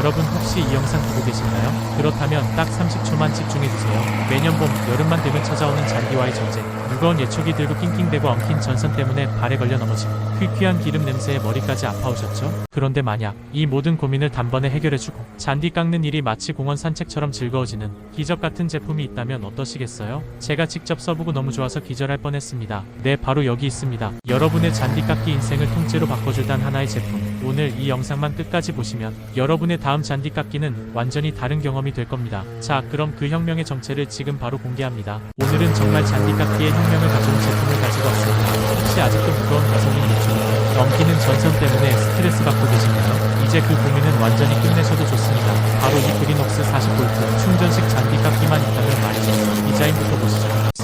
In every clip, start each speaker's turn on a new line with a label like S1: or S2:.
S1: 여러분 혹시 이 영상 보고 계신가요? 그렇다면 딱 30초만 집중해주세요. 매년 봄, 여름만 되면 찾아오는 잔디와의 전쟁. 무거운 예초기 들고 낑낑대고 엉킨 전선 때문에 발에 걸려 넘어지고 퀴퀴한 기름 냄새에 머리까지 아파오셨죠? 그런데 만약 이 모든 고민을 단번에 해결해주고 잔디 깎는 일이 마치 공원 산책처럼 즐거워지는 기적 같은 제품이 있다면 어떠시겠어요? 제가 직접 써보고 너무 좋아서 기절할 뻔했습니다. 네, 바로 여기 있습니다. 여러분의 잔디 깎기 인생을 통째로 바꿔줄 단 하나의 제품. 오늘 이 영상만 끝까지 보시면 여러분의 다음 잔디 깎기는 완전히 다른 경험이 될 겁니다. 자, 그럼 그 혁명의 정체를 지금 바로 공개합니다. 오늘은 정말 잔디 깎기의 혁명을 가져온 제품을 가지고 왔습니다. 혹시 아직도 무거운 가솔린 예초기 넘기는 전선 때문에 스트레스 받고 계신가요? 이제 그 고민은 완전히 끝내셔도 좋습니다. 바로 이 그린옥스 40V 충전식 잔디 깎기만 있다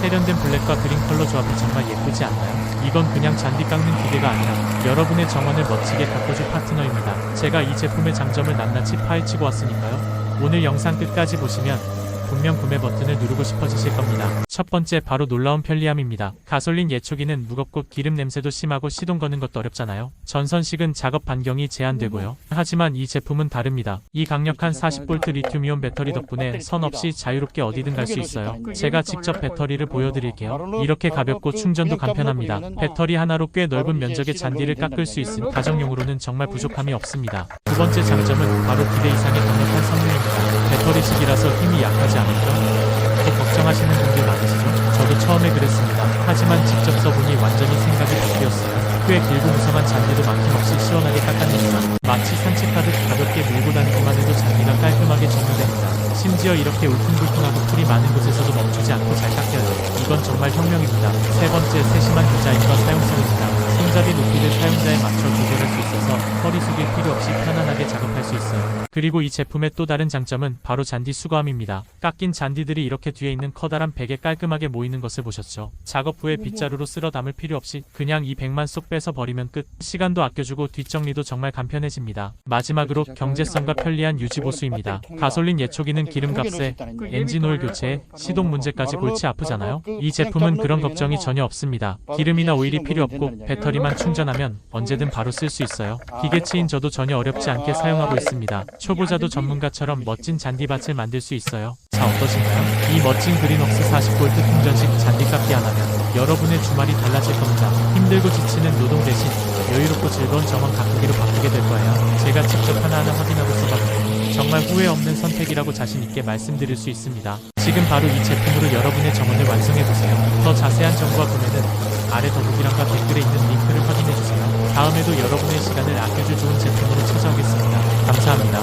S1: 세련된 블랙과 그린 컬러 조합이 정말 예쁘지 않나요? 이건 그냥 잔디 깎는 기계가 아니라 여러분의 정원을 멋지게 가꿔줄 파트너입니다. 제가 이 제품의 장점을 낱낱이 파헤치고 왔으니까요. 오늘 영상 끝까지 보시면 분명 구매 버튼을 누르고 싶어지실 겁니다. 첫 번째 바로 놀라운 편리함입니다. 가솔린 예초기는 무겁고 기름 냄새도 심하고 시동 거는 것도 어렵잖아요. 전선식은 작업 반경이 제한되고요. 하지만 이 제품은 다릅니다. 이 강력한 40V 리튬이온 배터리 덕분에 선 없이 자유롭게 어디든 갈 수 있어요. 제가 직접 배터리를 보여드릴게요. 이렇게 가볍고 충전도 간편합니다. 배터리 하나로 꽤 넓은 면적의 잔디를 깎을 수 있음 가정용으로는 정말 부족함이 없습니다. 두 번째 장점은 바로 기대 이상의 강력한 성능입니다. 배터리식이라서 힘이 약하지 않을까? 또 걱정하시는 분들 많으시죠? 저도 처음에 그랬습니다. 하지만 직접 써보니 완전히 생각이 바뀌었어요. 꽤 길고 무성한 잔디도 막힘없이 시원하게 깎아냅니다. 마치 산책하듯 가볍게 밀고 다니기만 해도 잔디가 깔끔하게 정리됩니다. 심지어 이렇게 울퉁불퉁하고 풀이 많은 곳에서도 멈추지 않고 잘 깎여요. 이건 정말 혁명입니다. 세 번째, 세심한 디자인과 사용성입니다. 손잡이 높이를 사용자에 맞춰 조절할 수 있어서 허리 숙일 필요 없이 편안하게 작업할 수 있어요. 그리고 이 제품의 또 다른 장점은 바로 잔디 수거함입니다. 깎인 잔디들이 이렇게 뒤에 있는 커다란 백에 깔끔하게 모이는 것을 보셨죠? 작업 후에 빗자루로 쓸어 담을 필요 없이 그냥 이 백만 쏙 빼서 버리면 끝. 시간도 아껴주고 뒷정리도 정말 간편해집니다. 마지막으로 경제성과 편리한 유지 보수입니다. 가솔린 예초기는 기름값에 엔진오일 교체에 시동 문제까지 골치 아프잖아요. 이 제품은 그런 걱정이 전혀 없습니다. 기름이나 오일이 필요 없고 배터리만 충전하면 언제든 바로 쓸 수 있어요. 기계치인 저도 전혀 어렵지 않게 사용하고 있습니다. 초보자도 전문가처럼 멋진 잔디밭을 만들 수 있어요. 자 어떠신가요? 이 멋진 그린웍스 40V 충전식 잔디 깎기 하나면 여러분의 주말이 달라질 겁니다. 힘들고 지치는 노동 대신 여유롭고 즐거운 정원 가꾸기로 바꾸게 될 거예요. 제가 직접 하나하나 확인하고 써봤고 정말 후회 없는 선택이라고 자신 있게 말씀드릴 수 있습니다. 지금 바로 이 제품으로 여러분의 정원을 완성해 보세요. 더 자세한 정보와 구매는 아래 더보기란과 댓글에 있는 주세요. 다음에도 여러분의 시간을 아껴줄 좋은 제품으로 찾아오겠습니다. 감사합니다.